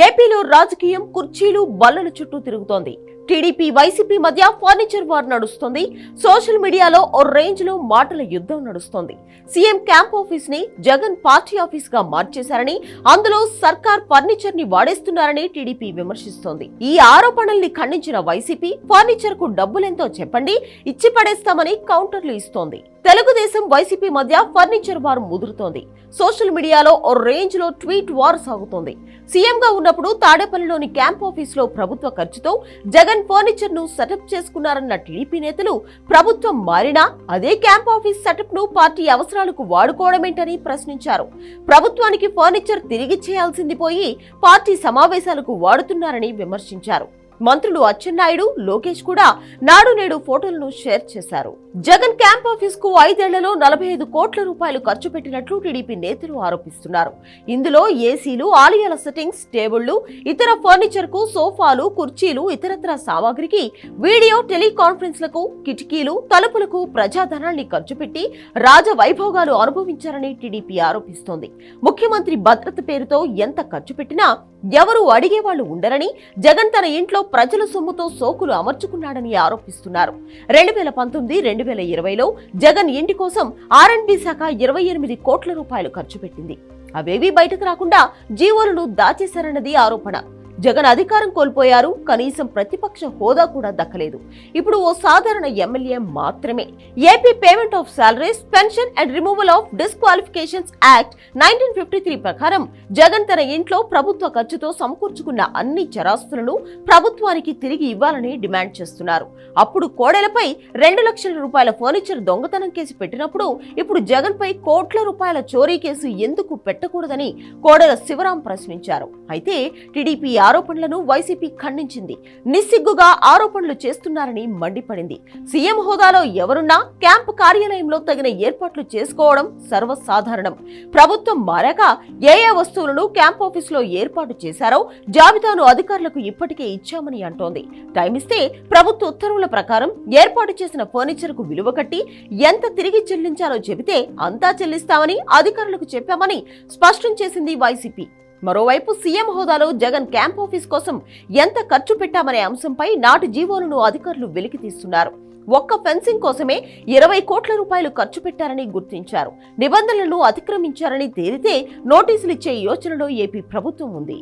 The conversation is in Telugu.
ఏపీలో రాజకీయం కుర్చీలు బల్లల చుట్టూ తిరుగుతోంది. టీడీపీ వైసీపీ మధ్య ఫర్నిచర్ వార్ నడుస్తుంది. సోషల్ మీడియాలో ఓ రేంజ్లో మాటల యుద్ధం నడుస్తోంది. సీఎం క్యాంప్ ఆఫీస్ని జగన్ పార్టీ ఆఫీస్గా మార్చేశారని అందులో సర్కార్ ఫర్నిచర్ని వాడేస్తున్నారని టీడీపీ విమర్శిస్తోంది. ఈ ఆరోపణల్ని ఖండించిన వైసీపీ ఫర్నిచర్కు డబ్బులెంతో చెప్పండి ఇచ్చి పడేస్తామని కౌంటర్లు ఇస్తోంది. తెలుగుదేశం వైసీపీ మధ్య ఫర్నిచర్ వార్ ముదురుతోంది. సోషల్ మీడియాలో ఓ రేంజ్లో ట్వీట్ వార్ సాగుతోంది. సీఎంగా ఉన్నప్పుడు తాడేపల్లిలోని క్యాంప్ ఆఫీస్లో ప్రభుత్వ ఖర్చుతో జగన్ ఫర్నిచర్ను సెటప్ చేసుకున్నారన్న టీడీపీ నేతలు ప్రభుత్వం మారినా అదే క్యాంప్ ఆఫీస్ సెటప్ను పార్టీ అవసరాలకు వాడుకోవడమేంటని ప్రశ్నించారు. ప్రభుత్వానికి ఫర్నిచర్ తిరిగి చేయాల్సింది పోయి పార్టీ సమావేశాలకు వాడుతున్నారని విమర్శించారు. మంత్రులు అచ్చెన్నాయుడు లోకేష్ కూడా నాడు నేడు ఫోటోలను షేర్ చేశారు. జగన్ క్యాంప్ ఆఫీస్కు ఐదేళ్ళలో నలభై ఐదు కోట్ల రూపాయలు ఖర్చు పెట్టినట్లు టీడీపీ నేతలు ఆరోపిస్తున్నారు. ఇందులో ఏసీలు ఆలయాల సెట్టింగ్స్ టేబుళ్ళు ఇతర ఫర్నిచర్కు సోఫాలు కుర్చీలు ఇతరత్ర సామాగ్రికి వీడియో టెలికాన్ఫరెన్స్లకు కిటికీలు తలుపులకు ప్రజాధనాన్ని ఖర్చు పెట్టి రాజ వైభోగాలు అనుభవించారని టీడీపీ ఆరోపిస్తోంది. ముఖ్యమంత్రి భద్రత పేరుతో ఎంత ఖర్చు పెట్టినా ఎవరు అడిగేవాళ్ళు ఉండరని జగన్ తన ఇంట్లో ప్రజల సొమ్ముతో సోకులు అమర్చుకున్నాడని ఆరోపిస్తున్నారు. రెండు వేల పంతొమ్మిది రెండు వేల ఇరవైలో జగన్ ఇంటి కోసం ఆర్ఎండ్బి శాఖ ఇరవై ఎనిమిది కోట్ల రూపాయలు ఖర్చు పెట్టింది. అవేవీ బయటకు రాకుండా జీవోలను దాచేశారన్నది ఆరోపణ. జగన్ అధికారం కోల్పోయారు కనీసం ప్రతిపక్ష హోదా కూడా దక్కలేదు. ఇప్పుడు ఓ సాధారణ ఎమ్మెల్యే మాత్రమే. AP payment of salaries pension and removal of disqualifications act nineteen fifty three ప్రకారం జగన్ తన ఇంట్లో ప్రభుత్వ ఖర్చుతో సమకూర్చుకున్న అన్ని చరాస్తులను ప్రభుత్వానికి తిరిగి ఇవ్వాలని డిమాండ్ చేస్తున్నారు. అప్పుడు కోడెలపై రెండు లక్షల రూపాయల ఫర్నిచర్ దొంగతనం కేసు పెట్టినప్పుడు ఇప్పుడు జగన్పై కోట్ల రూపాయల చోరీ కేసు ఎందుకు పెట్టకూడదని కోడెల శివరాం ప్రశ్నించారు. అయితే టీడీపీ ఆరోపణలను వైసీపీ ఖండించింది. నిస్సిగ్గుగా ఆరోపణలు చేస్తున్నారని మండిపడింది. సీఎం హోదాలో ఎవరున్నా క్యాంప్ కార్యాలయంలో తగిన ఏర్పాట్లు చేసుకోవడం సర్వసాధారణం. ప్రభుత్వం మారాక ఏ ఏ వస్తువులను క్యాంప్ ఆఫీసులో ఏర్పాటు చేశారో జాబితాను అధికారులకు ఇప్పటికే ఇచ్చామని అంటోంది. టైం ఇస్తే ప్రభుత్వ ఉత్తర్వుల ప్రకారం ఏర్పాటు చేసిన ఫర్నిచర్కు విలువ కట్టి ఎంత తిరిగి చెల్లించాలో చెబితే అంతా చెల్లిస్తామని అధికారులకు చెప్పామని స్పష్టం చేసింది వైసీపీ. మరోవైపు సీఎం హోదాలో జగన్ క్యాంప్ ఆఫీస్ కోసం ఎంత ఖర్చు పెట్టామనే అంశంపై నాటి జీవోలను అధికారులు వెలికి తీస్తున్నారు. ఒక్క ఫెన్సింగ్ కోసమే ఇరవై కోట్ల రూపాయలు ఖర్చు పెట్టారని గుర్తించారు. నిబంధనలను అతిక్రమించారని తేలితే నోటీసులిచ్చే యోచనలో ఏపీ ప్రభుత్వం ఉంది.